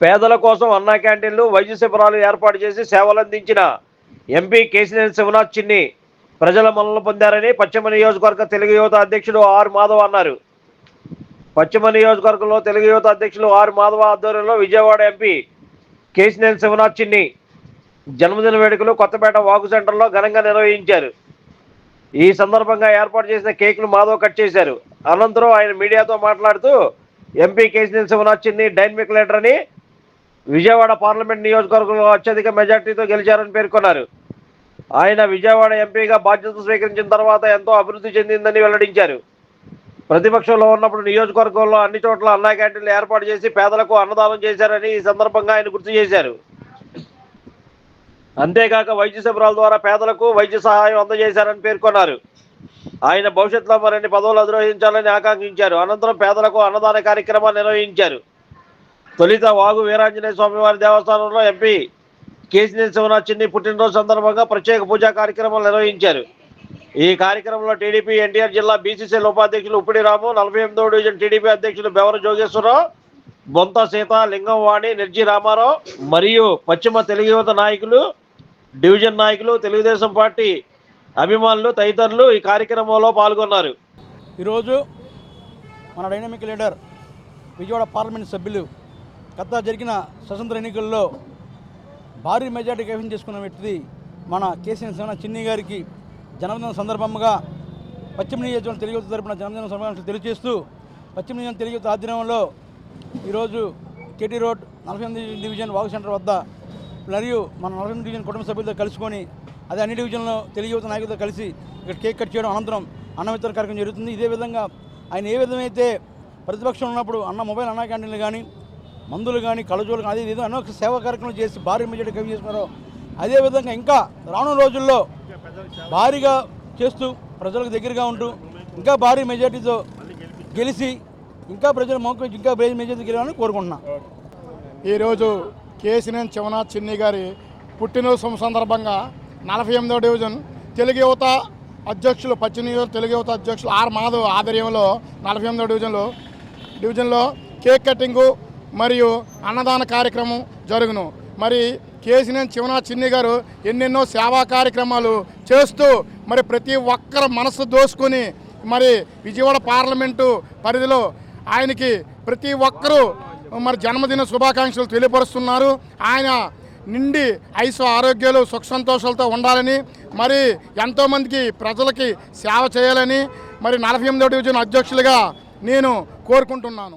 పేదల కోసం అన్నా క్యాంటీన్లు వైద్య శిబిరాలు ఏర్పాటు చేసి సేవలందించిన ఎంపీ కేసినేని శివనాథ్ చిన్ని ప్రజల మనల్ని పొందారని పశ్చిమ నియోజకవర్గ తెలుగు యువత అధ్యక్షుడు ఆర్ మాధవ్ అన్నారు. పశ్చిమ నియోజకవర్గంలో తెలుగు యువత అధ్యక్షులు ఆర్ మాధవ ఆధ్వర్యంలో విజయవాడ ఎంపీ కేసినేని శివనాథ్ చిన్ని జన్మదిన వేడుకలు కొత్తపేట వాగు సెంటర్లో ఘనంగా నిర్వహించారు. ఈ సందర్భంగా ఏర్పాటు చేసిన కేక్ను మాధవ్ కట్ చేశారు. అనంతరం ఆయన మీడియాతో మాట్లాడుతూ ఎంపీ కేసినేని శివనాథ్ చిన్ని డైనమిక్ లీడర్ అని విజయవాడ పార్లమెంట్ నియోజకవర్గంలో అత్యధిక మెజార్టీతో గెలిచారని పేర్కొన్నారు. ఆయన విజయవాడ ఎంపీగా బాధ్యతలు స్వీకరించిన తర్వాత ఎంతో అభివృద్ధి చెందిందని వెల్లడించారు. ప్రతిపక్షంలో ఉన్నప్పుడు నియోజకవర్గంలో అన్ని చోట్ల అన్నా క్యాంటీన్లు ఏర్పాటు చేసి పేదలకు అన్నదానం చేశారని ఈ సందర్భంగా ఆయన గుర్తు చేశారు. అంతేకాక వైద్య శిబిరాల ద్వారా పేదలకు వైద్య సహాయం అందజేశారని పేర్కొన్నారు. ఆయన భవిష్యత్తులో మరిన్ని పదవులు అధిరోహించాలని ఆకాంక్షించారు. అనంతరం పేదలకు అన్నదాన కార్యక్రమాన్ని నిర్వహించారు. తొలిత వాగు వీరాంజనేయ స్వామివారి దేవస్థానంలో ఎంపీ కేసినేని శివనాథ్ చిన్ని పుట్టినరోజు సందర్భంగా ప్రత్యేక పూజా కార్యక్రమాలు నిర్వహించారు. ఈ కార్యక్రమంలో టీడీపీ ఎన్టీఆర్ జిల్లా బీసీసీఎల్ ఉపాధ్యక్షులు ఉప్పిడి రాము నలభై ఎనిమిదో డివిజన్ టీడీపీ అధ్యక్షులు బెవర జోగేశ్వరరావు బొంత సీత లింగంవాణి నిర్జీ రామారావు మరియు పశ్చిమ తెలుగు యువత నాయకులు డివిజన్ నాయకులు తెలుగుదేశం పార్టీ అభిమానులు తదితరులు ఈ కార్యక్రమంలో పాల్గొన్నారు. ఈరోజు మన డైనమిక్ లీడర్ విజయవాడ పార్లమెంట్ సభ్యులు గత జరిగిన స్వతంత్ర ఎన్నికల్లో భారీ మెజార్టీ కైవసం చేసుకున్న వ్యక్తి మన కేసీఎన్ సేన చిన్ని గారికి జన్మదిన సందర్భంగా పశ్చిమ నియోజకవర్గం తెలుగు తరపున జన్మదిన సందర్భంగా తెలియజేస్తూ పశ్చిమ నియోజకవర్గం తెలుగు ఆధ్వర్యంలో ఈరోజు కేటీ రోడ్ నలభై ఎనిమిది డివిజన్ వాగు సెంటర్ వద్ద మరియు మన నలభై ఎనిమిది డివిజన్ కుటుంబ సభ్యులతో కలుసుకొని అదే అన్ని డివిజన్లో తెలుగు యువత నాయకులతో కలిసి ఇక్కడ కేక్ కట్ చేయడం అనంతరం అన్న వితరణ కార్యక్రమం జరుగుతుంది. ఇదే విధంగా ఆయన ఏ విధమైతే ప్రతిపక్షం ఉన్నప్పుడు అన్న మొబైల్ అన్నా క్యాంటీన్లు కానీ మందులు కానీ కళజోలు కానీ అదే ఏదో అనేక సేవా కార్యక్రమం చేసి భారీ మెజార్టీ కవి చేసుకున్నారో అదేవిధంగా ఇంకా రానున్న రోజుల్లో భారీగా చేస్తూ ప్రజలకు దగ్గరగా ఉంటూ ఇంకా భారీ మెజార్టీతో గెలిచి ఇంకా ప్రజల మౌఖం ఇంకా భారీ మెజార్టీ గెలవాలని కోరుకుంటున్నా. ఈరోజు కేసినేని శివనాథ్ చిన్ని గారి పుట్టినరోజు సందర్భంగా నలభై ఎనిమిదో డివిజన్ తెలుగు యువత అధ్యక్షులు పశ్చిమ తెలుగు యువత అధ్యక్షులు ఆర్ మాధవ్ ఆధ్వర్యంలో నలభై ఎనిమిదో డివిజన్లో డివిజన్లో కేక్ కటింగు మరియు అన్నదాన కార్యక్రమం జరుగును. మరి కేసినేని చివనా చిన్ని గారు ఎన్నెన్నో సేవా కార్యక్రమాలు చేస్తూ మరి ప్రతి ఒక్కరు మనసు దోసుకొని మరి విజయవాడ పార్లమెంటు పరిధిలో ఆయనకి ప్రతి ఒక్కరూ మరి జన్మదిన శుభాకాంక్షలు తెలియపరుస్తున్నారు. ఆయన నిండి ఐసు ఆరోగ్యాలు సుఖ సంతోషాలతో ఉండాలని మరి ఎంతోమందికి ప్రజలకి సేవ చేయాలని మరి నలభై ఎనిమిదో డివిజన్ అధ్యక్షులుగా నేను కోరుకుంటున్నాను.